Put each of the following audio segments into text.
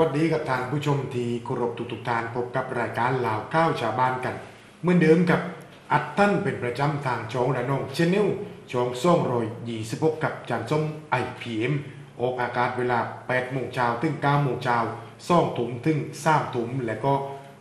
สวัสดีกับทานผู้ชมที่เคารพทุกๆท่านพบกับรายการลาวข้าวชาวบ้านกัน เหมือนเดิมกับอัดท่านเป็นประจำทางช่องระนองชแนลช่องส่องรอยยี่สิบกกับจานส้มไอพีเอ็มออกอากาศเวลา8โมงเช้าถึง9โมงเช้าซ่องถุงถึงสามถุงและก็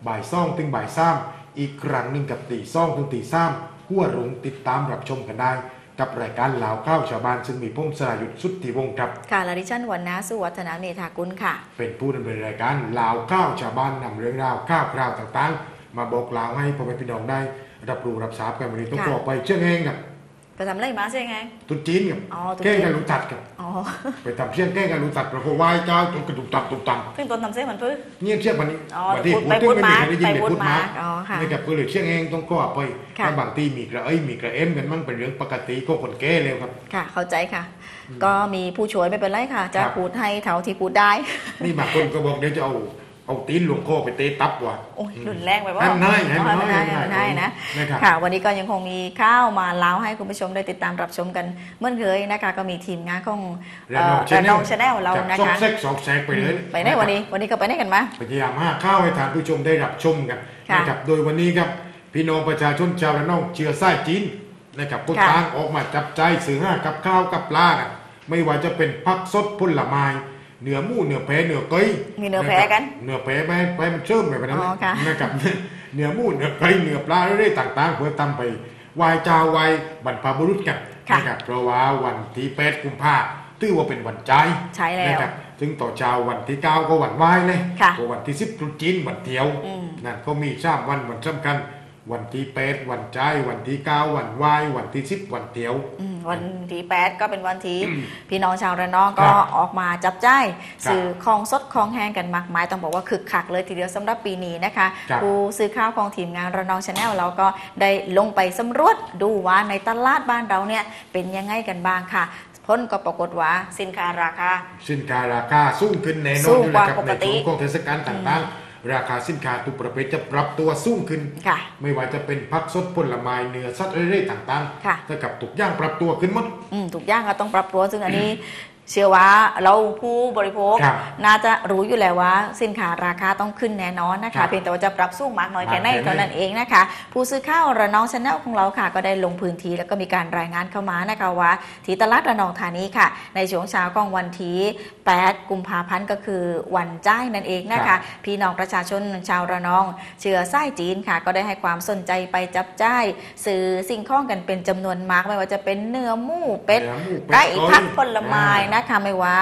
บ่ายซ่องถึงบ่ายซ้ำอีกครั้งหนึ่งกับตีซ่องถึงตีซ้ำหัวรุงติดตามรับชมกันได้ กับรายการลาวข้าวชาวบ้านซึ่งมีพุ่มสรายุทธสุทธิวงศ์ครับค่ะและดิฉันวันนาสุวัฒนาเมธากุลค่ะ เป็นผู้ดำเนินรายการลาวข้าวชาวบ้านนำเรื่องราวข้าวคราวต่างๆ มาบอกลาวให้พ่อแม่พี่น้องได้รับรู้รับทราบกันวันนี้ต้องค่ะบอกไปเชื่องเองกับ ไปทำอะไรมาใช่ไง ตุนจีนกับอ๋อตุ๊แกล้งจีนกันรู้จัดกับอ๋อไปทำเชี่ยงแกล้งกันรู้จัดประโคไหว้เจ้าจนกระดุกตับตุกตับซึ่งตนทำเส้นมันพื้น เงียบเชี่ยงวันนี้อ๋อวันที่พูดพูดไปถึงพูดไม่มีมาใครได้ยินไปแต่พูพูดดมามาอ๋อค่ะไม่กับเพื่อนเชี่ยงเองต้องก็ไปค่ะแล้วบางทีมีกระเอ้ยมีกระเอ็มกันมั่งเป็นเรื่องปกติของคนแก่เลยครับ ค่ะ เข้าใจค่ะ ก็มีผู้ช่วยไม่เป็นไรค่ะ จะครับ พูดให้เท่าที่พูดได้ นี่บางคนก็บอกเดี๋ยวจะเอา เอาตีนหลวงคอไปเตะตับว่ะโอ้ยรุนแรงไปว่าอันน้อยอันน้อยอันน้อยอันน้อยนะนะครับค่ะ วันนี้ก็ยังคงมีข้าวมาเล่าให้คุณผู้ชมได้ติดตามรับชมกันเหมื่อนเคยนะคะ ก็มีทีมงานของเระนองเระนองชาแนลเราจับนะซอกคะแซกซอกแซกไปเลยไปไหนวันนี้ วันนี้ก็ไปไหนกันมาพยายามหาข้าวให้ทานผู้ชมได้รับชมกันค่ะนะครับโดยวันนี้ครับพี่น้องประชาชนชาวระนองเชื้อสายจีนนะครับก็ค่ะต่างออกมาจับใจายซื้อห้ากับข้าวกับปลากันไม่ว่าจะเป็นผักสดผลไม้ เนื้อหมูเนื้อแพะเนื้อเกยมีเนื้อแพะกันเนื้อแพะไปไปมันเชื่อมไปแบบนั้นอ๋อค่ะนะครับเนื้อหมูเนื้อไก่เนื้อปลาเรื่อยๆต่าง ๆ เพื่อทำไปไหว้เจ้าไหว้บรรพบุรุษกันค่ะนะครับเพราะว่าวันที่แปดกุมภาถือว่าเป็นวันใจใช่แล้วนะครับถึงต่อเช้าวันที่9ก็วันไหว้เลยค่ะก็วันที่10ตรุษจีนวันเที่ยวอืมนั่นก็มีสามวันวันสำคัญ วันที่8วันใจายวันที่9วันไหว้วันที่10วันเที่ยว อืมวันที่แปดก็เป็นวันที่พี่น้องชาวระนองก็ครับออกมาจับจ่ายครับสื่อของสดของแห้งกันมากมายต้องบอกว่าคึกคักเลยทีเดียวสำหรับปีนี้นะคะครับผู้สื่อข่าวของทีมงานระนองชาแนลเราก็ได้ลงไปสำรวจดูว่าในตลาดบ้านเราเนี่ยเป็นยังไงกันบ้างค่ะพ้นก็ปรากฏว่าสินค้าราคา สินค้าราคาสูงขึ้นแน่นสูอนงอยู่กว่าแล้วครับปกในติช่วงของเทศกาลต่างๆ ราคาสินค้าทุกประเภทจะปรับตัวสูงขึ้นค่ะไม่ว่าจะเป็นผักสดผลไม้เนื้อสัตว์เรื่อยๆต่างค่ะๆแต่กับทุกอย่างปรับตัวขึ้นหมดอืมทุกอย่างก็ต้องปรับตัวซึ่งอันนี้ เชื่อว่าเราผู้บริโภคครับน่าจะรู้อยู่แล้วว่า สินค้าราคาต้องขึ้นแน่นอนนะครัคะ บเพียงแต่ว่าจะปรับสู้มากน้อยแค่ไหนมากแค่ไหนเท่านั้นเองนะคะ ผู้ซื้อข้าวระนองชาแนลของเราค่ะ ก็ได้ลงพื้นที่แล้วก็มีการรายงานเข้ามานะคะว่าที่ตลาดระนองธานีค่ะ ในช่วงเช้าของวันที่ 8 กุมภาพันธ์ก็คือวันจ้ายนั่นเองนะครัคะ บ พี่น้องประชาชนชาวระนอง เชื้อสายจีนค่ะ ก็ได้ให้ความสนใจไปจับจ่ายซื้อสิ่งของกันเป็นจำนวนมากไม่ว่าจะเป็นเนื้อหมูเป็ดนื้อหมูเป็ดไก่ก้อยผักผลไม้นะคะไม่ว่า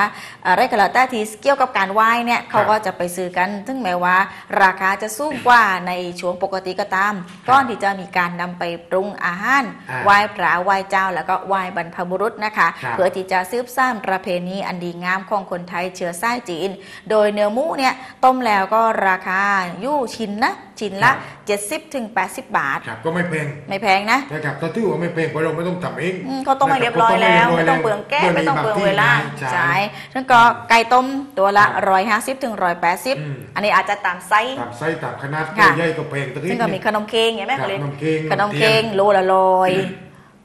อะไรก็แล้วแต่ที่เกี่ยวกับการไหว้เนี่ยเขาก็จะไปซื้อกันถึงแม้ว่า ราคาจะสูงกว่าในช่วงปกติก็ตามก่อนที่จะมีการนำไปปรุงอาหารอ่าไหว้พระไหว้เจ้า แล้วก็ไหว้บรรพบุรุษนะคะครับเพื่อที่จะซืบสร้างประเพณีอันดีงามของคนไทยเชื้อสายจีน โดยเนื้อหมูเนี่ยต้มแล้วก็ราคาอยู่ชิ้นนะชิ้นละ 70ถึง80 บาท ครับก็ไม่แพงไม่แพงนะนะครับถ้าถือว่าไม่แพงเพราะเราไม่ต้องทำเองอืมเขาต้มมาเรียบร้อยแล้วไม่ต้องเปลืองแก้สไม่ต้องเปลืองเวลาใช่ใช่แล้วก็ไก่ต้มตัวละครับ150ถึงอืม180 อันนี้อาจจะตามไซส์ตามไส้ตามขนาดค่ะใหญ่ก็แพงตะกี้ซึ่งก็มีขนมเค้งเห็นไหมครับเขาเรียกขนมเค้งขนมเค้งโลละลอย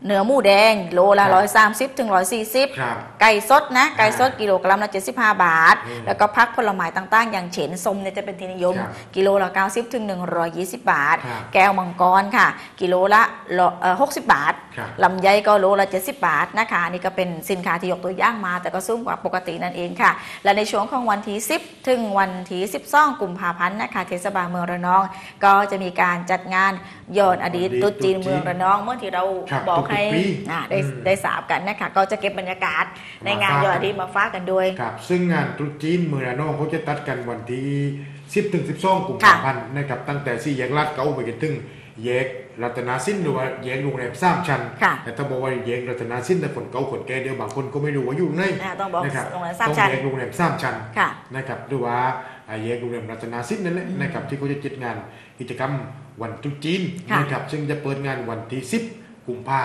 เนื้อหมูแดงโลละครับร้อยสามสิบถึงร้อยสี่สิบครับไก่สดนะไก่สดกิโลกรัมละ75บาท อืมแล้วก็พักผลไม้ต่างๆ อย่างเฉนส้มเนี่ยจะเป็นที่นิยม ครับกิโลละ90ถึง120บาท ครับแก้วมังกรค่ะ กิโลละร้อยเอ่อ60บาทครับ ลำไยก็โลละ70บาทนะคะนี่ก็เป็นสินค้าที่ยกตัวอย่างมา แต่ก็สูงกว่าปกตินั่นเองค่ะ และในช่วงของวันที่10ถึงวันที่12กุมภาพันธ์นะคะเทศบาลเมืองระนอง ก็จะมีการจัดงานย้อนอดีตอดีตตรุษจีนตรุษจีนเมืองระนองเมื่อที่เราครับบอกทุกๆให้ปีอ่าได้อืมได้ทราบกันนะคะก็จะเก็บบรรยากาศในงานมาฝากย้อนอดีตมาฝากกันด้วยครับซึ่งงานตรุษจีนเมืองระนองเขาจะตัดกันวันที่10ถึง12กุมภาพันธ์นะครับตั้งแต่สี่แยกลาดเก้าไปจนถึงแยกรัตนาสินหรือว่าแยกโรงแรมสามชั้นค่ะแต่ถ้าบอกว่าแยกรัตนาสินแต่คนเก่าคนแก่เดียวบางคนก็ไม่รู้ว่าอยู่ไหนอ่าต้องบอกนะครับโรงแรมสามชั้นต้องแยกโรงแรมสามชั้นค่ะนะครับหรือว่าอ่าแยกโรงแรมรัตนาสินนั่นแหละนะครับที่เขาจะจัดงานกิจกรรมวันตรุษจีนค่ะนะครับซึ่งจะเปิดงานวันที่10 กุมภา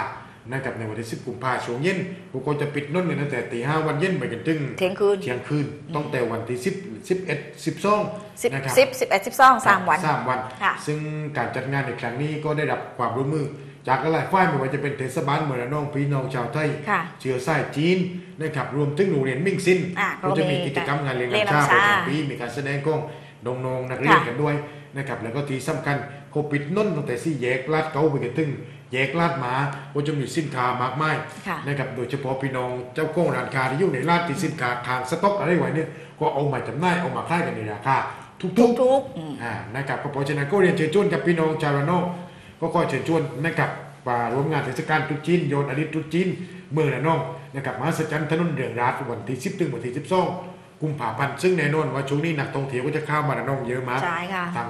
นะครับในวันที่10กุมภาช่วงเย็นพวกเขาจะปิดนั่นเลยตั้งแต่ตีห้าวันเย็นไปกันถึงเที่ยงคืนเที่ยงคืนตั้งแต่วันที่10 11 12สิบนะครับสิบสิบเอ็ดสิบสองสามวันสามวันค่ะซึ่งการจัดงานในครั้งนี้ก็ได้รับความร่วมมือ จากหลายฝ่ายไม่ว่าจะเป็นเทศบาลเมืองระนองพี่น้องชาวไทยค่ะเชื้อสายจีนนะครับรวมถึงโรงเรียนมิ่งซินอะก็จะมีก็มีกิจกรรมงานเลี้ยงเลี้ยงน้ำชาน้ำชาประจำปีมีการแสดงของน้องๆนักเรียนค่ะกันด้วยนะครับแล้วก็ที่สำคัญ เขาปิดน้นตั้งแต่สี่แยกลาดเก้าไปกันถึงแยกลาดหมาก็จะมีสินค้ามากมายค่ะนะครับโดยเฉพาะพี่น้องเจ้าของร้านค้าที่อยู่ในร้านที่สินค้าทางสต็อกอะไรไว้เนี่ยก็เอามาจำหน่ายเอามาขายกันในราคาทุกๆทุกๆอืมอ่านะครับก็เพราะฉะนั้นก็เรียนเชิญชวนกับพี่น้องชาวระนองก็ขอเชิญชวนนะครับมาร่วมงานเทศกาลตรุษจีนโยนอดิตตรุษจีนเมืองระนองนะครับมหัศจรรย์ถนนเดืองราชวันที่10ถึงวันที่12กุมภาพันธ์ซึ่งแน่นอนว่าช่วงนี้นักท่องเที่ยวก็จะเข้ามาระนองเยอะมากใช่ค่ะทาง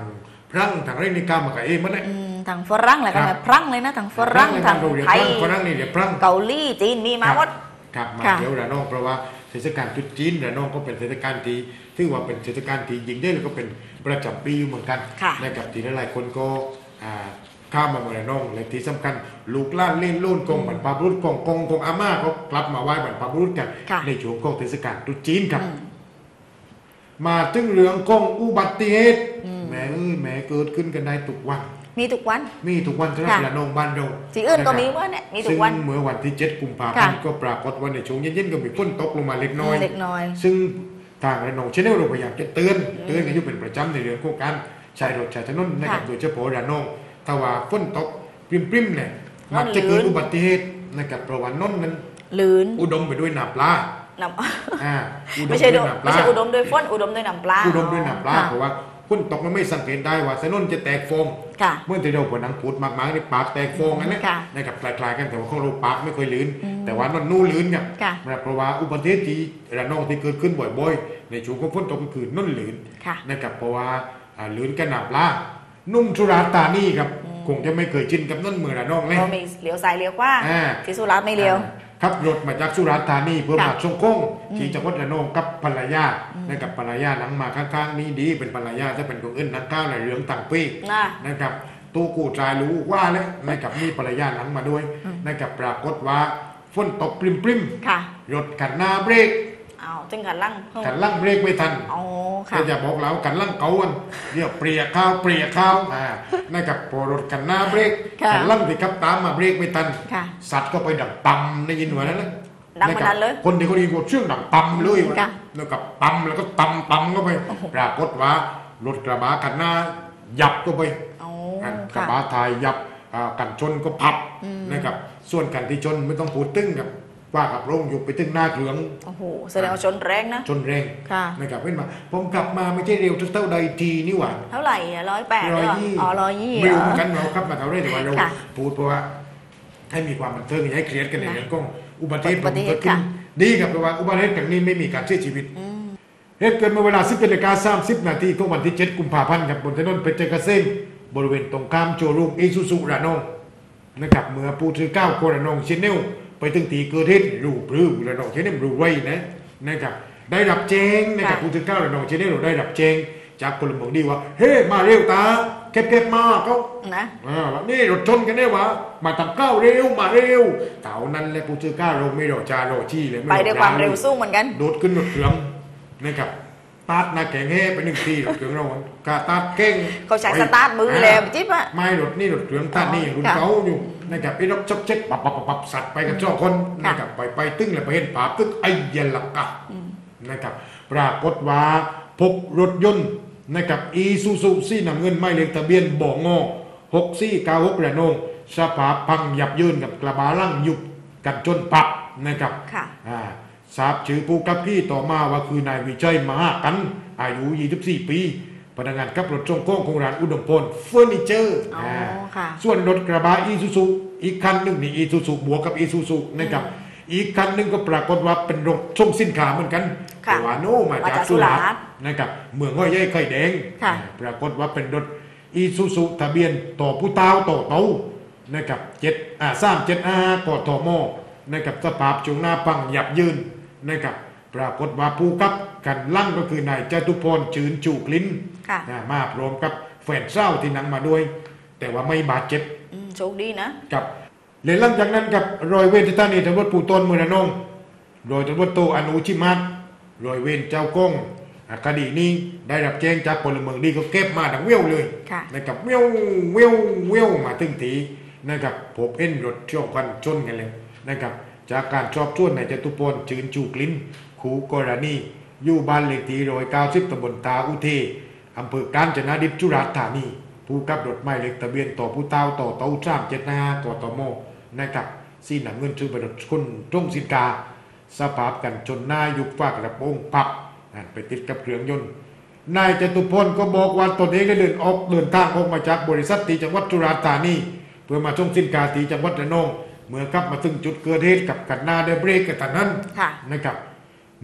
พรั่งทางเรนิกามากับเองมันเลยอืมทางฝรั่งแหละครัก็บมาพรั่งเลยนะทางฝรั่งทางเราเรียกไทพยรั่งฝรั่งนี่เรียกพรั่งเกาหลีจีนมีมาหมด ครับมาค่ะเที่ยวระนองเพราะว่าเทศกาลตรุษจีนระนองก็เป็นเทศกาลที่ถือว่าเป็นเทศกาลที่ยิ่งใหญ่แล้วก็เป็นประจำปีอยู่เหมือนกันค่ะนะครับที่หลายๆคนก็อ่าข้ามมาเมืองระนองและที่สำคัญลูกหล้านเล่นลุ่นกงบรรพบุรุษกงกงกงอาม่าก็กลับมาไหว้บรรพบุรุษกันค่ะ ในช่วงของเทศกาลตรุษจีนครับอืมมาถึงเรื่องของอุบัติเหตุแหม่ เอ้ยแหม่เกิดขึ้นกันได้ทุกวัน มีทุกวัน มีทุกวันสำหรับค่ะระนองบ้านเราที่อื่นก็ะครับมีว่าเนี่ยมีทุกวันซึ่งเมื่อวันที่ 7 กุมภาพันธ์ค่ะ ก็ปรากฏว่าในช่วงเย็นๆก็มีฝนตกลงมาเล็กน้อย เล็กน้อย ซึ่งทางระนองชแนลเราพยายามจะเตือนเตือนกันอยู่เป็นประจำในเรื่องของการใช้รถใช้ถนนนะครับค่ะโดยเฉพาะระนองถ้าว่าฝนตกปริมๆเนี่ยนั่มันนจะเกิดลื่น อุบัติเหตุนะครับเพราะว่านนนั้นลื่นอุดมไปด้วยน้ำปลาน้ำอ่าอุดไม่ใช่ด้ดูวยน้ำปไม่ลาใช่อุดมด้วยฝนอุดมด้วยน้ำปลาอุดมด้วยน้ำปลาค่ะ เพราะว่า ฝนตกมันไม่สังเกตได้ว่าถนนจะแตกโฟมค่ะ เมื่อที่เราผนังปูดมากๆในปากแตกโฟงอันนี้ค่ะนะครับคล้ายๆกันแต่ว่าของเราปากไม่ค่อยลื่น แต่ว่านนนู่นลื่นครับค่ะนะเพราะว่าอุบัติเหตุที่ระนองที่เกิดขึ้นบ่อยๆ ในช่วงของฝนตกก็คือนั่นลื่นค่ะนะครับเพราะว่าอ่าลื่นกันหนาบลานุ่มสุราษฎร์ธานีครับคงจะไม่เคยชินกับนั่นเมืองระนองเลยเรามีเลี้ยวซ้ายเลี้ยวขวาอ่าที่สุราษฎร์ไม่เลี้ยวอ่า ขับรถมาจากสุราษฎร์ธานีเพื่อค่ะมาชงโค้งที่จังหวัดระนองกับภรรยานะครับภรรยาหนังมาข้างๆนี้ดีเป็นภรรยาถ้าเป็นคนอื่นนักก้าวในเรื่องต่างปีน่ะนะครับตู้กูจายรู้ว่าแล้วนะครับมีภรรยาหนังมาด้วยนะครับปรากฏว่าฝนตกปริมปริมค่ะๆรถกันหน้าเบรกเอาจึงกันลั่งกันลั่งเบรกไม่ทันอ๋อค่ะก็จะบอกเรากันลั่งเกากันเดี๋ยวเปรียข้าวเปรียข้าวอ่านะครับพอรถกันหน้าเบรกค่ะกันลั่งที่ขับตามมาเบรกไม่ทันค่ะสัตว์ก็ไปดังปั๊มได้ยินหัวนั้นนะดังมานานเลยคนที่เขาดีกว่าเชื่องดังปั๊มเลยค่ะแล้วกับปั๊มแล้วก็ตำตำเข้าไปปรากฏว่ารถกระบะกันหน้ายับก็ไปอ๋ออะกระค่ะบะทายยับอ่ากันชนก็พับนะครับส่วนกันที่ชนไม่ต้องพูดตึ้งกับ ว่ากับโรงอยู่ไปตึ้งหน้าเหลืองโอ้โหแสดงว่าชนแรงนะ ชนแรงค่ะ นะครับเห็นมาผมกลับมาไม่ใช่เร็วเท่าใดทีนี่หว่าเท่าไหร่ร้อยแปดร้อยยี่อ๋อร้อยยี่ไม่รู้เหเหรมืออนกันเราครับมาเท่าไรแต่ว่าเราค่ะพูดเพราะว่าให้มีความบันเทิงอย่าให้เครียดกันในนะเรื่องของอุบัติเหตุอุบัติเหตุเกิดขึ้นค่ะดีครับเพราะว่าอุบัติเหตุครั้งนี้ไม่มีการเสียชีวิตเหตุเกิดเมื่อเวลา10นาฬิกา30นาทีของวันที่ 7 กุมภาพันธ์ครับบนถนนเพชรเกษมบริเวณตรงข้ามโจรูมอีซูซุระนองนะครับเมื่อผู้ถือก้าวโคระนองเชนเนล ไปถึงตีเกิดเหตุรูปรือระนองเชนเนลรูไว้นะนะครับได้รับแจ้งนะครับค่ะผู้ถือก้าวระนองเชนเนลได้รับแจ้งจากพลเมืองดีว่าเฮ้มาเร็วตาเก็บเก็บมาเขานะอ่าแล้วนี่รถชนกันได้วะมาทำก้าวเร็วมาเร็วเต่านั้นแหละผู้ถือก้าวเราไม่รอจารอชี้เลยไปม่รอด้วยความลเร็วสู้เหมือนกันโดดขึ้นรถเครื่องนะครับตาดหน้าแข็งแห่ไปหนึ่งทีรถเครื่องเรากาตาดเก่งเขาใช้สตาร์ทมือเลยจิ๊บอะไม่รถนี่รถเครื่องตาดนี่อ๋อรุ่นค่ะเก่าอยู่ นะครับไอ้รถช็อกเช็คปับปับปับปับสัตว์ไปกับเจ้าคนค่ะนะครับไปไปตึ้งเลยไปเห็นภาพตึ้งไอ้เยนลักกะนะครับปรากฏว่าพบรถยนต์นะครับอีซูซูสีน้ำเงินไม่เลขทะเบียนบ่งอหกสี่เก้าหกระนองสภาพพังยับเยินกับกระบะล่างยุบกันจนปับนะครับค่ะอ่าทราบชื่อผู้ขับขี่ต่อมาว่าคือนายวิชัยมหากัน อายุ 24 ปี พนักงานขับรถส่งของของร้านอุดมพลเฟอร์นิเจอร์อ๋อค่ะ ส่วนรถกระบะอีซูซูอีกคันหนึ่งนี่อีซูซูบวกกับอีซูซูนะครับอีกคันหนึ่งก็ปรากฏว่าเป็นรถส่งสินค้าเหมือนกันค่ะแต่ว่าโน่มามาจาจากกสุราษฎสุราษฎร์ร์นะครับเมืองห้อยใหญ่ไข่แดงค่ะอ่าปรากฏว่าเป็นรถอีซูซูทะเบียนต่อผู้เต้าต่อเต้านะครับเจ็ดอ่าสามเจ็ดอากทมนะครับสภาพจงหน้าพังยับยืนนะครับ ปรากฏว่าผู้ขับกันลั่งก็คือนายจตุพรจืนจูกลิ้นค่ะอ่ามาพร้อมกับแฟนเศร้าที่นั่งมาด้วย แต่ว่าไม่บาดเจ็บอืมโชคดีนะกับเลยหลังจากนั้นกับรอยเวรที่ท่านีตำรวจปูตนเมืองระนองโดยตำรวจโตอนุชิมัตรอยเวรเจ้ากงอ่าคดีนี้ได้รับแจ้งจากพลเมืองดีก็เก็บมาดังเวยวเลยค่ะนะครับเวยวเวยวเวยวมาถึงทีนะครับผมเอ็นรถช่วงควันชนกันเลยนะครับจากการชอบชวนในายจตุพลจืนจูกลิ้น ขู่กรณีอยู่บ้านเลขที่ร้อยเก้าสิบตำบลตาอุเทอำเภอกาญจนดิษฐ์จุฬาธานี ผู้กับรถหมายเลขทะเบียนต่อผู้เต้าต่อเต้าสามเจ็ดห้ากตมนะครับสีหนังเงินชื่อประดคุณตรงสินกา สภาพกันจนหน้ายุบฝากระโปรงพับนั่นไปติดกับเครื่องยนต์นายจตุพลก็บอกว่าตนเองได้เดินออกเดินทางออกมาจากบริษัทตีจังหวัดจุฬาธานีเพื่อมาชมสินค้าตีจังหวัดระนองเมื่อกลับมาถึงจุดเกิดเหตุกับกันหน้าได้เบรกกันแต่นั้นค่ะนะครับ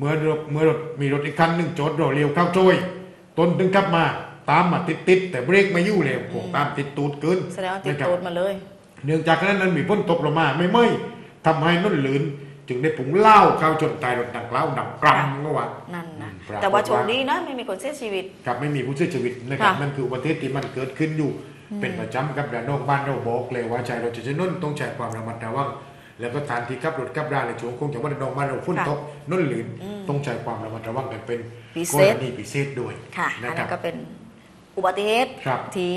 เมื่อรถเมื่อรถมีรถอีกคันหนึ่งจอดรอเร็วเข้าช่วยตนถึงกลับมาตามมาติดติดๆแต่เบรกไม่อยู่เลยโอ้ตามติดตูดเกินแสดงว่าติดนะครับตูดมาเลย เนื่องจากนั้นนั้นมีฝนตกลงมาไม่ไม่ทำให้นั่นลื่นจึงได้ผงเหล้าเข้าจนตายรถดังกล่าวดังกรังก็ว่านั่นนะอืมปรากฏแต่ว่าโชคดีนะไม่มีคนเสียชีวิตกับไม่มีผู้เสียชีวิตนะครับค่ะนั่นคืออุบัติเหตุที่มันเกิดขึ้นอยู่ เป็นประจำกับระนองบ้านเราบอกเลยว่าชายเราจะจะนุ่นต้องใช้ความระมัดระวัง แล้วก็ฐานที่ขับรถขับราในช่วงคงจากว่าระนองบ้านเราฝนตกนุ่นหลืนต้องใช้ความระมัดระวังกันเป็นพิกเศรษณีพิเศษด้วยค่ะอันะนครันั้บนก็เป็นอุบัติเหตุครับที่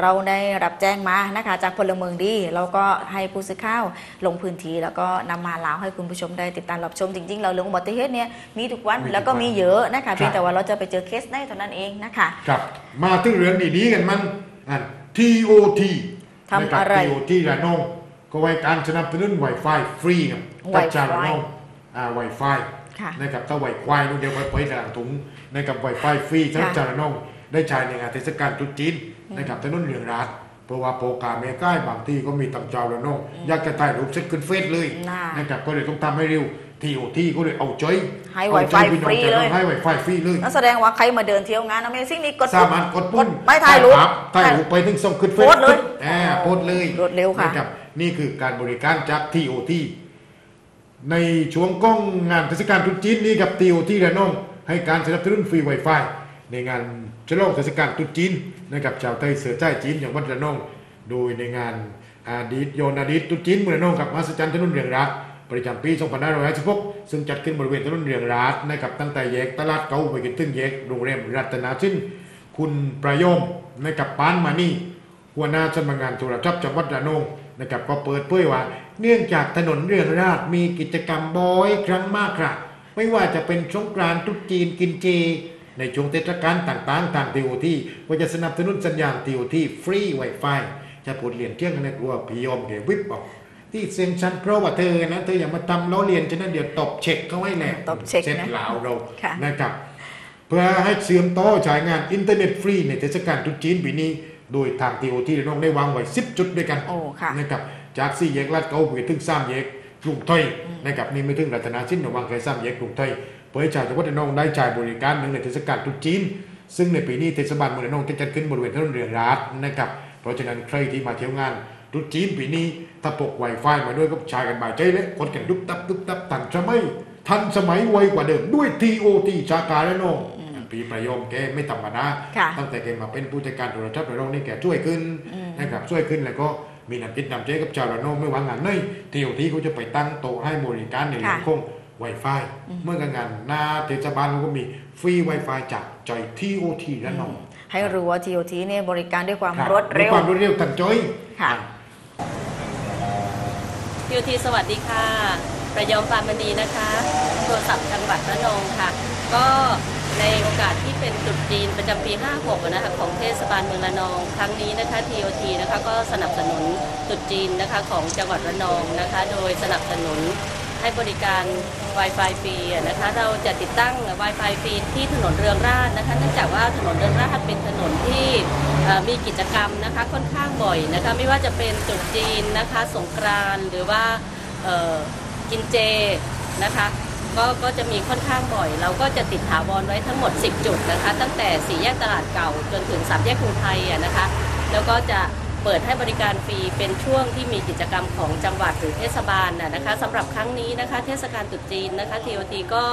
เราได้รับแจ้งมานะคะ จากพลเมืองดีเราก็ให้ผู้สื่อข่าวลงพื้นที่แล้วก็นำมาเล่าให้คุณผู้ชมได้ติดตามรับชมจริงๆ เราเรื่องอุบัติเหตุเนี่ยมีทุกวันมีทุกวันแล้วก็มีเยอะนะคะเพียครังบแต่ว่าเราจะไปเจอเคสได้เท่านั้นเองนะคะครับมาถึงเรื่องดีๆกันมันอัน TOT ทำอะไรนคบ TOT ระนอง ก็ไว้การสนับสนุน Wi-Fi ฟรีครับ Wi-Fi จากระนองอ่า Wi-Fi ค่ะนะครับถ้าไวควายนู่นเดียวไปไปทางถุงนะครับไวไฟฟรีทั้งค่ะจารนองได้ใช้ในงานเทศกาลตรุษจีนนะครับถนนเรืองรัฐเพราะว่าโปรกาเมใกล้บางที่ก็มีต่างเจ้าระนองอยากจะถ่ายรูปเซ็ตขึ้นเฟซเลยน่านะครับก็เลยต้องทำให้เร็วทีโอที่ก็เลยเอาใจให้เอาใจ Wi-Fi พี่น้องฟรีจะเลยต้องให้ไวไฟฟรีเลยนั่นแสดงว่าใครมาเดินเที่ยวงาน Amazing นี่กดสามารถกดปุ่มไม่ถ่ายรูปครับถ่ายรูปไปถึงส่งขึ้นเฟซโพสต์เลยอ่าโพสต์เลยรวดเร็วค่ะ นี่คือการบริการจากทีโอทีในช่วงก้องงานเทศกาลตรุษจีนนี้กับติวที่ระนองให้การสนับสนุนฟรี Wi-Fi ในงานฉลองเทศกาลตรุษจีนนะครับชาวไทยเสือใจจีนอย่างวัดระนอง โดยในงานอาดีตโยนอาดีตตรุษจีนเมืองระนองกับมหัศจรรย์ถนนเรียงรัฐประจำปี2556ซึ่งจัดขึ้นบริเวณถนนเรียงรัฐนะครับตั้งแต่แยกตลาดเก่าไปจนถึงแยกโรงแรมรัตนาชินคุณประยมนะครับปานมานี่หัวหน้าสำนักงานโทรทัศน์จังหวัดระนอง นะครับก็เปิดเผยว่า เนื่องจากถนนเรืองราชมีกิจกรรมบ่อยครั้งมากครับไม่ว่าจะเป็นสงกรานต์ตรุษจีนกินเจ ในช่วงเทศกาลต่างๆทางทีโอที่ก็จะสนับสนุนสัญญาณทีโอที่ฟรีไวไฟจะพูดเรียนเที่ยงกันในกลัวพี่ยอมเดี๋ยววิบบอกที่เซ็นชันเพราะว่าเธอนะเธออย่ามาทำล้อเลียนฉะนั้นเดี๋ยวตบเช็คเขาให้แหละตบเช็คนะเช็คลาวเราค่ะนะครับเพื่อให้เสื่อมต่อใช้งานอินเทอร์เน็ตฟรีในเทศกาลตรุษจีนปีนี้ โดยทางทีโอที่น้องได้วางไว้ 10 จุดด้วยกันโอ้ค่ะนะครับจากสี่แยกลาดเกาไปถึงสามแยกกรุงไทยนะครับนี่ไม่ถึงรัตนาชินระหว่างแค่สามแยกกรุงไทยเพื่อให้ชาวจังหวัดระนองได้จ่ายบริการหนึ่งในเทศกาลตรุษจีน ซึ่งในปีนี้เทศบาลเมืองระนองจะจัดขึ้นบริเวณถนนเรืองรัฐนะครับเพราะฉะนั้นใครที่มาเที่ยวงานตรุษจีนปีนี้ถ้าพกไวไฟมาด้วยก็ใช้กันบ่ายใจเลยกดกันดุบตับดุบตับทันสมัยทันสมัยไวกว่าเดิมด้วย TOT ชาการระนอง ปีประโยมแกไม่ธรรมดาค่ะตั้งแต่แกมาเป็นผู้จัดการโทรทัศน์ระนองนี่แกช่วยขึ้นนะครับช่วยขึ้นแล้วก็มีน้ำจิตน้ำใจกับชาวระนองไม่วางงานเลยทีโอทีเขาจะไปตั้งโต๊ะให้บริการในเรื่องค่ะของ Wi-Fi เมื่อกับงานหน้าเทศบาลเขาก็มีฟรี Wi-Fi จากจอยทีโอทีระนองให้รู้ว่า TOT เนี่ยบริการด้วยความคบรวดเร็วด้วยความรวดเร็วทันใจอยค่ะพีทีสวัสดีค่ะ ประยอมปานมณีนะคะ โทรศัพท์จังหวัดระนองค่ะ ก็ ในโอกาสที่เป็นตรุษจีนประจำปี 56 นะคะของเทศบาลเมืองระนอง ครั้งนี้นะคะ TOT นะคะก็สนับสนุนตรุษจีนนะคะของจังหวัดระนองนะคะ โดยสนับสนุนให้บริการ Wi-Fi ฟรีนะคะ เราจะติดตั้ง Wi-Fi ฟรีที่ถนนเรืองราษฎร์นะคะ เนื่องจากว่าถนนเรืองราษเป็นถนนที่มีกิจกรรมนะคะค่อนข้างบ่อยนะคะ ไม่ว่าจะเป็นตรุษจีนนะคะ สงกรานหรือว่ากินเจนะคะ ก็ก็จะมีค่อนข้างบ่อย เราก็จะติดถาวรไว้ทั้งหมด 10 จุดนะคะ ตั้งแต่สี่แยกตลาดเก่าจนถึงสามแยกกรุงไทยอะนะคะ แล้วก็จะเปิดให้บริการฟรีเป็นช่วงที่มีกิจกรรมของจังหวัดหรือเทศบาลนะนะคะสำหรับครั้งนี้นะคะเทศกาลตรุษจีนนะคะ TOT ก็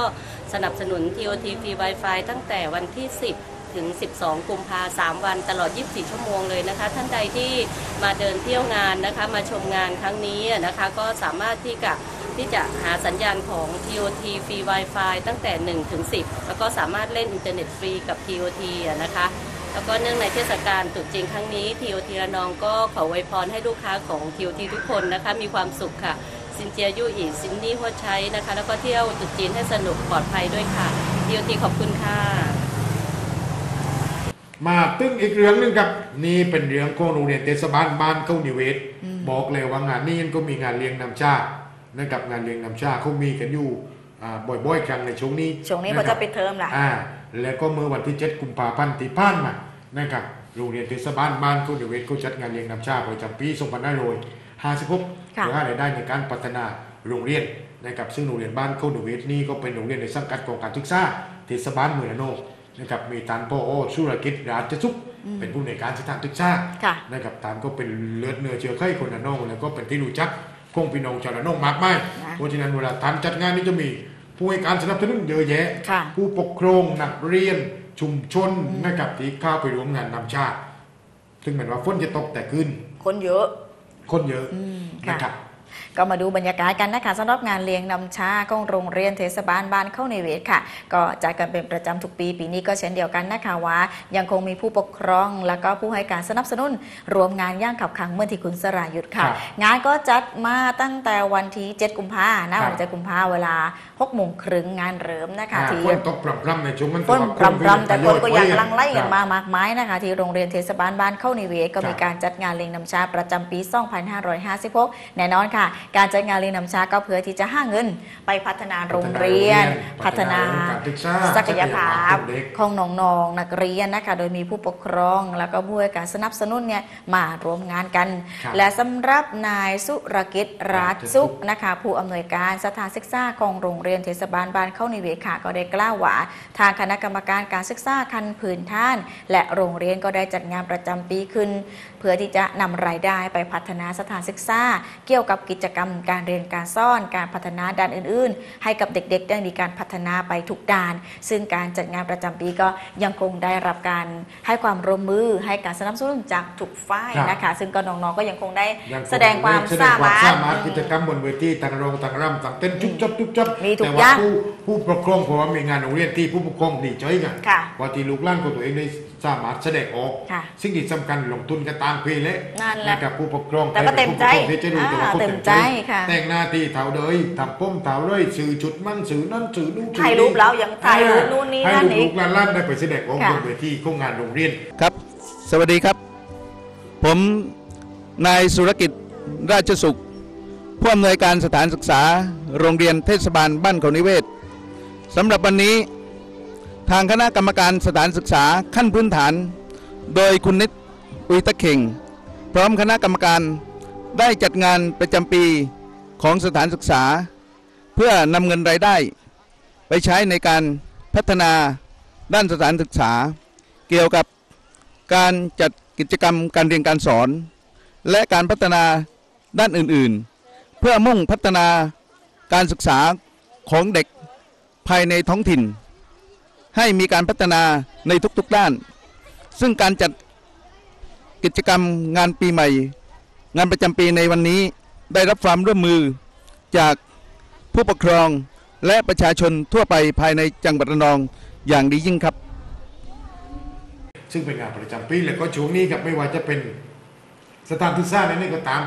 สนับสนุน TOT ฟรี Wi-Fi ตั้งแต่วันที่ 10ถึง 12 กุมภาสามวันตลอด 24 ชั่วโมงเลยนะคะ ท่านใดที่มาเดินเที่ยวงานนะคะ มาชมงานครั้งนี้อะนะคะ ก็สามารถที่จะ ที่จะหาสัญญาณของ TOT ฟรี Wi-Fi ตั้งแต่ 1 ถึง 10 แล้วก็สามารถเล่นอินเทอร์เน็ตฟรีกับ TOT อะนะคะ แล้วก็เนื่องในเทศกาลตรุษจีนครั้งนี้ทีโอทีระนองก็ขออวยพรให้ลูกค้าของทีโอทีทุกคนนะคะ มีความสุขค่ะ ซินเจียยู่อีซินนี่หัวใช้นะคะ แล้วก็เที่ยวตรุษจีนให้สนุกปลอดภัยด้วยค่ะทีโอทีขอบคุณค่ะมาตึ้งอีกเรื่องหนึงครับ นี่เป็นเรื่องของโรงเรียนเทศบาลบ้านเข้านิเวศ บอกเลยว่างานนี้ก็มีงานเลี้ยงนำชาติ นะครับงานเลี้ยงนำชาติเขามีกันอยู่อ่าบ่อยๆครั้งในช่วงนี้ช่วงนี้คเขารับจะปิดเทอมล่ะอ่าแล้วก็เมื่อวันที่ 7 กุมภาพันธ์ที่ผ่านมานะครับโรงเรียนเทศบาลบ้านเข้านิเวศเขาจัดงานเลี้ยงนำชาติประจำปี2556ค่ะเพื่อหารายได้ในการพัฒนาโรงเรียนนะครับซึ่งโรงเรียนบ้านเข้านิเวศนี่ก็เป็นโรงเรียนในสังกัดของการศึกษาเทศบาลเมืองระโนงนะครับมีทานพ่อโอสุรกิจราชสุข เป็นผู้ในวยการสถานศึกษาค่ะนะครับตามก็เป็นเลือดเนื้อเชื้อไข้คนระนองแล้วก็เป็นที่รู้จัก คงพี่น้องชาวระนองมากมายนะเพราะฉะนั้นเวลาทานจัดงานนี้จะมีผู้ให้การสนับสนุนเยอะแยะค่ะผู้ปกครองนักเรียนชุมชนนะครับที่เข้าไปร่วมงานนำชาติ ซึ่งเหมือนว่าฝนจะตกแต่ขึ้น คนเยอะ คนเยอะอืมค่ะนะครับ ก็มาดูบรรยากาศกันนะคะสำหรับงานเลี้ยงนำชาของโรงเรียนเทศบาลบ้านเข้าในเวทค่ะ ก็จัดกันเป็นประจำทุกปี ปีนี้ก็เช่นเดียวกันนะคะว่า ยังคงมีผู้ปกครอง แล้วก็ผู้ให้การสนับสนุนรวมงานย่างขับขังเมื่อที่คุณสรายุทธค่ะครับงานก็จัดมาตั้งแต่วันที่ 7 กุมภานะครับวันที่7กุมภาเวลา 6โมงครึ่งงานเริ่มนะคะอ่าที่ฝนตกปรับรำในช่วงนั้นฝนปรำปรำแต่คนก็ยังลังไล่กันครับมามากมายนะคะ ที่โรงเรียนเทศบาลบ้านเข้านิเวศก็ครับมีการจัดงานเลี้ยงน้ำชาประจำปี 2556 แน่นอนค่ะ การจัดงานเลี้ยงน้ำชาก็เพื่อที่จะห้าเงิน ไปพัฒนาโรงเรียน พัฒนาการศึกษาศักยภาพเด็กของน้องๆนักเรียนนะคะ โดยมีผู้ปกครองแล้วก็ผู้ให้การสนับสนุนเนี่ยมารวมงานกันครับและสำหรับนายสุรกิจราชสุขนะคะ ผู้อำนวยการสถานศึกษาของโรงเรียนเทศบาลบ้านเข้าในเวศค่ะก็ได้กล่าวว่าทางคณะกรรมการการศึกษาคันผืนท่าน และโรงเรียนก็ได้จัดงานประจำปีขึ้น เพื่อที่จะนำรายได้ไปพัฒนาสถานศึกษา เกี่ยวกับกิจกรรมการเรียนการสอนการพัฒนาด้านอื่น ๆ ให้กับเด็กๆ ได้มีการพัฒนาไปทุกด้าน ซึ่งการจัดงานประจำปีก็ยังคงได้รับการให้ความร่วมมือให้การสนับสนุนจากทุกฝ่ายนะคะ ซึ่งก็น้องๆก็ยังคงได้แสดงความสามารถสามารถกิจกรรมบนเวทีต่างโรงต่างรำต่างเต้นจุ๊บจับจุ๊บจับมีทุกแต่อว่าย่าง ผู้ผู้ปกครองเพราะว่ามีงานโรงเรียนที่ผู้ปกครองดีใจกันค่ะว่าที่ลูกหล้านของตัวเองได้สามารถแสดงออก ค่ะสิ่งที่สำคัญลงทุนกันต่างเพลและนั่นแหละกับผู้ปกครองแต่ก็เต็มใจผู้ปกครองที่จะรู้ตัวว่าอ่าเขาเต็มใจค่ะ แต่งหน้าที่เท่าเดยทำป้มเท่าเลยสื่อจุดมั่นสื่อนั่นสื่อนู่นสื่อถ่ายรูปแล้วยังถ่ายรูปนู่นนี่ให้นั่นอีลูกกๆหล้านๆได้ไปแสดงออกค่ะบนเวทีของงานโรงเรียน ครับ สวัสดีครับ ผมนายสุรกิจราชสุข ผู้อำนวยการสถานศึกษาโรงเรียนเทศบาลบ้านเขานิเวศสำหรับวันนี้ทางคณะกรรมการสถานศึกษาขั้นพื้นฐาน โดยคุณนิตอุยตะเข่ง พร้อมคณะกรรมการได้จัดงานประจำปีของสถานศึกษา เพื่อนำเงินรายได้ ไปใช้ในการพัฒนาด้านสถานศึกษา เกี่ยวกับการจัดกิจกรรมการเรียนการสอน และการพัฒนาด้านอื่นๆ เพื่อมุ่งพัฒนาการศึกษาของเด็กภายในท้องถิ่น ให้มีการพัฒนาในทุกๆด้าน ซึ่งการจัดกิจกรรมงานปีใหม่ งานประจำปีในวันนี้ได้รับความร่วมมือจากผู้ปกครองและประชาชนทั่วไปภายในจังหวัดระนองอย่างดียิ่งครับ ซึ่งเป็นงานประจำปีแล้วก็ช่วงนี้ครับไม่ว่าจะเป็นสถานศึกษาไหนๆก็ตาม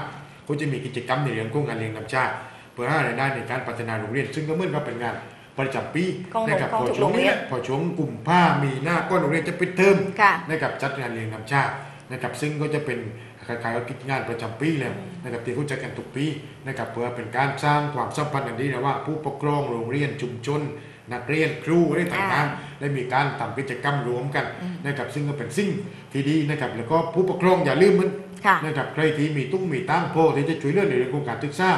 ก็จะมีกิจกรรมในเรื่องของงานเลี้ยงนำชาติเพื่อหารายได้ในการพัฒนาโรงเรียน ซึ่งก็เหมือนกับเป็นงานประจำปีของนะครับของพอทุกช่วงนี้โรงเรียนพอช่วงกลุ่มผ้ามีหน้าก็โรงเรียนจะปิดเทอมค่ะนะครับจัดงานเลี้ยงนำชาตินะครับซึ่งก็จะเป็นคล้ายๆกับกิจงานประจำปีแล้วนะครับที่เขาจัดกันทุกปีนะครับเพื่อเป็นการสร้างความสัมพันธ์อันดีระหว่างผู้ปกครองโรงเรียนชุมชน นักเรียนครูอะไรต่างๆได้มีการทำกิจกรรมรวมกันนะครับซึ่งก็เป็นสิ่งที่ดีนะครับแล้วก็ผู้ปกครองอย่าลืมมันค่ะนะครับใครที่มีตุ้งมีตั้งโพที่จะช่วยเหลือในเรื่องของการศึกษา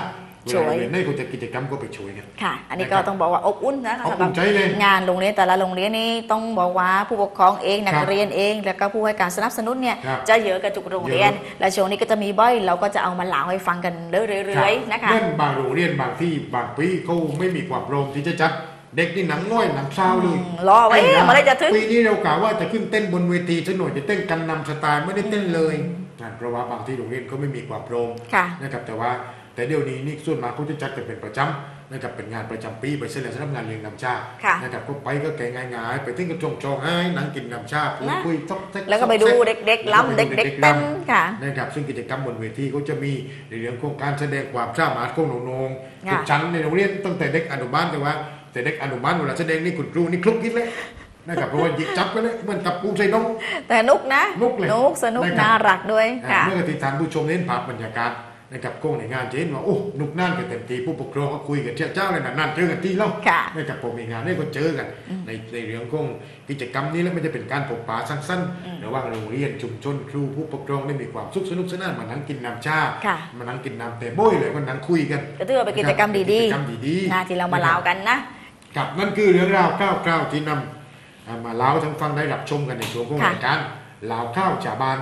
เวช่ลาวยเรียนในเขาจะกิจกรรมก็ไปช่วยกันค่ะ อันนี้นะคก็รับต้องบอกว่าอบอุ่นนะคะอบอุ่นสำหรับใจเลยงานโรงเรียนแต่ละโรงเรียนนี้ต้องบอกว่าผู้ปกครองเองนัคกรับเรียนเอง แล้วก็ผู้ให้การสนับสนุนเนี่ยครับจะเยอะกับทุกโรงเรียนเยอะและช่วงนี้ก็จะมีบ่อยเราก็จะเอามาเล่าให้ฟังกันเรื่อยๆนะคะเล่นบางโรงเรียนบางที่บางปีเขาไม่มีความพร้อมที่จะจัด เด็กนี่หนังน้อยหนังเศร้าเลยอืมรอไว้นะเมื่อไหรจะถึงปีนี้เรากล่าวว่าจะขึ้นเต้นบนเวทีซะหน่อยจะเต้นกันนำสไตล์ไม่ได้เต้นเลยนะเพราะว่าบางที่โรงเรียนก็ไม่มีความพร้อมค่ะนะครับแต่ว่าแต่เดี๋ยวนี้นี่ส่วนมากเขาจะจัดกันเป็นประจำนะครับเป็นงานประจำปีไปเสร็จแล้วสำหรับงานเลี้ยงน้ำชาค่ะนะครับก็ไปก็แกงง่ายๆ ไปถึงก็จงจองให้นั่งกินน้ำชาพูดนะคุยซอกแซกแล้วก็ไปดูซอกแซเด็กๆล้ำเด็กๆเต้นค่ะนะครับซึ่งกิจกรรมบนเวทีก็จะมีในเรื่องของการแสดงความสามารถของน้องๆค่ะทุกชั้นในโรงเรียนตั้งแต่เด็กอนุบาลแต่ว่า แต่เด็กอนุบาลเวลาแสดงนี่คุณครูนี่คลุกคิดเลยนะครับเพราะว่าหยิบจับกันเลยเหมือนกับปูใส่นมแต่นุกนะนุกเลยนุกสนุกนะครับน่ารักด้วยอ่าค่ะเมื่อกติทานผู้ชมเน้นภาพบรรยากาศนะครับโก้งในงานจะเห็นว่าโอ้นุกนั่นกันเต็มทีผู้ปกครองก็คุยกันเจ้าเจ้าเลยนะนั่นเจอกันที่เล่าค่ะนะครับผมมีงานได้ก็เจอกัน ในในเรื่องของกิจกรรมนี้แล้วไม่ได้เป็นการพบปะสั้นๆระหว่างโรงเรียนชุมชนครูผู้ปกครองได้มีความสุขสนุกสนานมานั่งกินน้ำชาค่ะมานั่งกินน้ำแต่โบ้ยเลยมานั่งคุยกันก็ถือว่าเป็นกิจกรรมดีกิจกรรมดีๆๆนะที่เรามาเล่ากันนะ กับนั่นคือเรื่องราวข้าวข้าวที่นำอ่ามาเล่าทั้งฟังได้รับชมกันในช่วงของค่ะรายการเล่าข้าวชาวบ้าน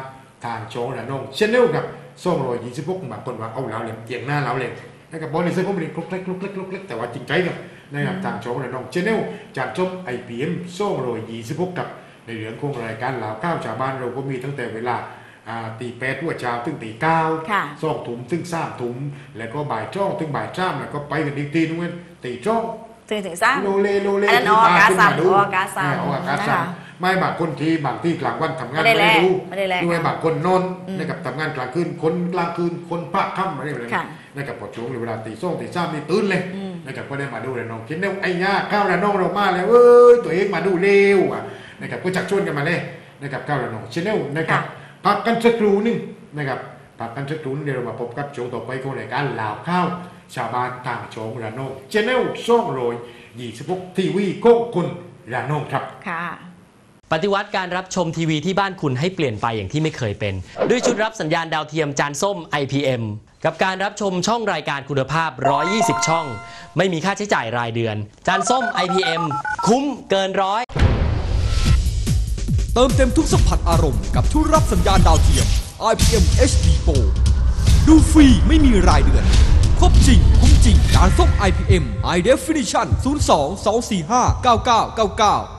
ทางโชว์ระนองเชนเนลกับส่งรอยยี่สิบหกบางคนว่าเอาเล่าเหล่มเตียงหน้าเล่าเหล่มนะครับบอลในเส้นผมเป็นคลุกเล็กคลุกเล็กคลุกเล็กแต่ว่าจริงใจกับนะครับทางโชว์ระนองเชนเนลจากชมไอพีเอ็มส่งรอยยี่สิบหกกับในเรื่องของรายการเล่าข้าวชาวบ้านเราก็มีตั้งแต่เวลาอ่าตีแปดหัวเช้าถึงตีเก้าค่ะสองถุงถึงสามถุงแล้วก็บ่ายจ้องถึงบ่ายจ้ามแล้วก็ไปกันอีกทีนึงเว้ยตีจ้อง ถึงถึงสร้างโลเลโลเลอันนั้นออกอากาศสั่นที่ออกอากาศสั่นออกอากาศสั่นนะคะไม่บางคนที่บางที่กลางวันทำงานไม่ได้แลกรู้ไม่ได้แลกด้วยค่ะบางคนนอนอืมนะครับทำงานกลางคืนคนกลางคืนคนภาคค่ำอะไรแบบนี้ค่ะนะครับพอช่วงเวลาตีสองตีสามนี่ตื่นเลยอืมนะครับก็ได้มาดูระนองคิดเนี่ยไอ้ย่าข้าวระนองเรามาแล้วเว้ยตัวเองมาดูเร็วอะนะครับก็จักชวนกันมาเลยนะครับข้าวระนองชแนลนะครับพักกันสักครู่หนึงนะครับ พักกันสักครู่หนึงเดี๋ยวเรามาพบกับช่วงต่อไปของรายการลาวข้าวชาวบ้านต่างชงระนองชแนลช่องโรยยี่สิบหกทีวีโก้คุณระนองครับค่ะปฏิวัติการรับชมทีวีที่บ้านคุณให้เปลี่ยนไปอย่างที่ไม่เคยเป็น ด้วยชุดรับสัญญาณดาวเทียมจานส้ม IPM กับการรับชมช่องรายการคุณภาพ 120 ช่อง ไม่มีค่าใช้จ่ายรายเดือน จานส้ม IPM คุ้มเกินร้อยเติมเต็มทุกสัมผัสอารมณ์กับทุกรับสัญญาณดาวเทียม IPM HD Pro ดูฟรีไม่มีรายเดือน ครบจริง คุ้มจริงการส่ง IPM High Definition 02 245 9999